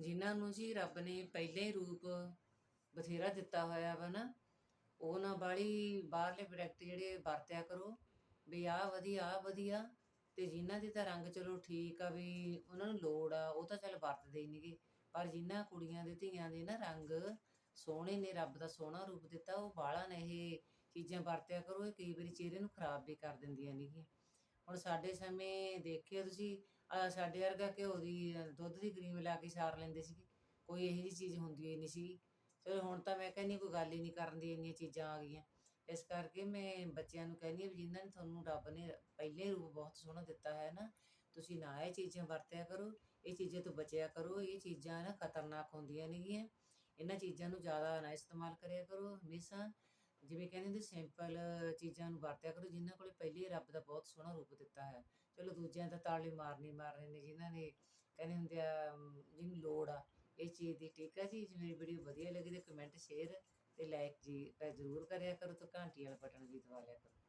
ਜਿਨ੍ਹਾਂ ਨੂੰ ਜੀ ਰੱਬ ਨੇ ਪਹਿਲੇ ਹੀ ਰੂਪ ਬਥੇਰਾ ਦਿੱਤਾ ਹੋਇਆ ਵਾ ਨਾ, ਉਹ ਨਾ ਬਾਹਲੀ ਬਾਹਰਲੇ ਪ੍ਰੋਡਕਟ ਜਿਹੜੇ ਵਰਤਿਆ ਕਰੋ, ਵੀ ਆਹ ਵਧੀਆ ਆਹ ਵਧੀਆ, ਤੇ ਜਿਨ੍ਹਾਂ ਦੇ ਤਾਂ ਰੰਗ ਚਲੋ ਠੀਕ ਆ ਵੀ ਉਹਨਾਂ ਨੂੰ ਲੋੜ ਆ, ਉਹ ਤਾਂ ਚੱਲ ਵਰਤਦੇ ਹੀ ਨਹੀਂਗੇ। ਪਰ ਜਿਨ੍ਹਾਂ ਕੁੜੀਆਂ ਦੇ ਧੀਆਂ ਦੇ ਨਾ ਰੰਗ ਸੋਹਣੇ ਨੇ, ਰੱਬ ਦਾ ਸੋਹਣਾ ਰੂਪ ਦਿੱਤਾ, ਉਹ ਬਾਹਲਾ ਨੇ ਇਹ ਚੀਜ਼ਾਂ ਵਰਤਿਆ ਕਰੋ, ਇਹ ਕਈ ਵਾਰੀ ਚਿਹਰੇ ਨੂੰ ਖਰਾਬ ਵੀ ਕਰ ਦਿੰਦੀਆਂ ਨੇਗੀਆਂ। ਹੁਣ ਸਾਡੇ ਸਮੇਂ ਦੇਖਿਆ ਤੁਸੀਂ ਆਹ ਸਾਡੇ ਵਰਗਾ ਘਿਓ ਦੀ, ਅਹ ਦੁੱਧ ਦੀ ਕਰੀਮ ਲਾ ਕੇ ਸਾਰ ਲੈਂਦੇ ਸੀਗੇ, ਕੋਈ ਇਹੋ ਜਿਹੀ ਚੀਜ਼ ਹੁੰਦੀ ਹੀ ਨਹੀਂ ਸੀ ਚਲੋ ਹੁਣ ਤਾਂ ਮੈਂ ਕਹਿੰਦੀ ਕੋਈ ਗੱਲ ਹੀ ਨਹੀਂ ਕਰਨ ਦੀ, ਇੰਨੀਆਂ ਚੀਜ਼ਾਂ ਆ ਗਈਆਂ। ਇਸ ਕਰਕੇ ਮੈਂ ਬੱਚਿਆਂ ਨੂੰ ਕਹਿੰਦੀ ਹਾਂ ਵੀ ਜਿਨ੍ਹਾਂ ਨੇ ਤੁਹਾਨੂੰ ਰੱਬ ਨੇ ਪਹਿਲੇ ਰੂਪ ਬਹੁਤ ਸੋਹਣਾ ਦਿੱਤਾ ਹੈ ਨਾ, ਤੁਸੀਂ ਨਾ ਇਹ ਚੀਜ਼ਾਂ ਵਰਤਿਆ ਕਰੋ, ਇਹ ਚੀਜ਼ਾਂ ਤੋਂ ਬਚਿਆ ਕਰੋ, ਇਹ ਚੀਜ਼ਾਂ ਨਾ ਖਤਰਨਾਕ ਹੁੰਦੀਆਂ ਨੇਗੀਆਂ। ਇਹਨਾਂ ਚੀਜ਼ਾਂ ਨੂੰ ਜ਼ਿਆਦਾ ਨਾ ਇਸਤੇਮਾਲ ਕਰਿਆ ਕਰੋ, ਹਮੇਸ਼ਾ ਜਿਵੇਂ ਕਹਿੰਦੇ ਹੁੰਦੇ, ਸਿੰਪਲ ਚੀਜ਼ਾਂ ਨੂੰ ਵਰਤਿਆ ਕਰੋ, ਜਿਨ੍ਹਾਂ ਕੋਲੇ ਪਹਿਲੇ ਰੱਬ ਦਾ ਬਹੁਤ ਸੋਹਣਾ ਰੂਪ ਦਿੱਤਾ ਹੈ ਚਲੋ ਦੂਜਿਆਂ ਦਾ ਤਾਲੇ ਮਾਰਨੀ ਮਾਰਨੇ ਨੇ, ਜਿਨ੍ਹਾਂ ਨੇ ਕਹਿੰਦੇ ਹੁੰਦੇ ਆ ਜਿਹਨੂੰ ਲੋੜ ਆ, ਇਹ ਚੀਜ਼ ਦੀ ਠੀਕ ਆ ਜੀ। ਜੇ ਮੇਰੀ ਵੀਡੀਓ ਵਧੀਆ ਲੱਗੀ ਤੇ ਕਮੈਂਟ ਸ਼ੇਅਰ ਤੇ ਲਾਈਕ ਜੀ ਜ਼ਰੂਰ ਕਰਿਆ ਕਰੋ ਤੇ ਘੰਟੀ ਵਾਲਾ ਬਟਨ ਵੀ ਦਬਾ ਲਿਆ ਕਰੋ।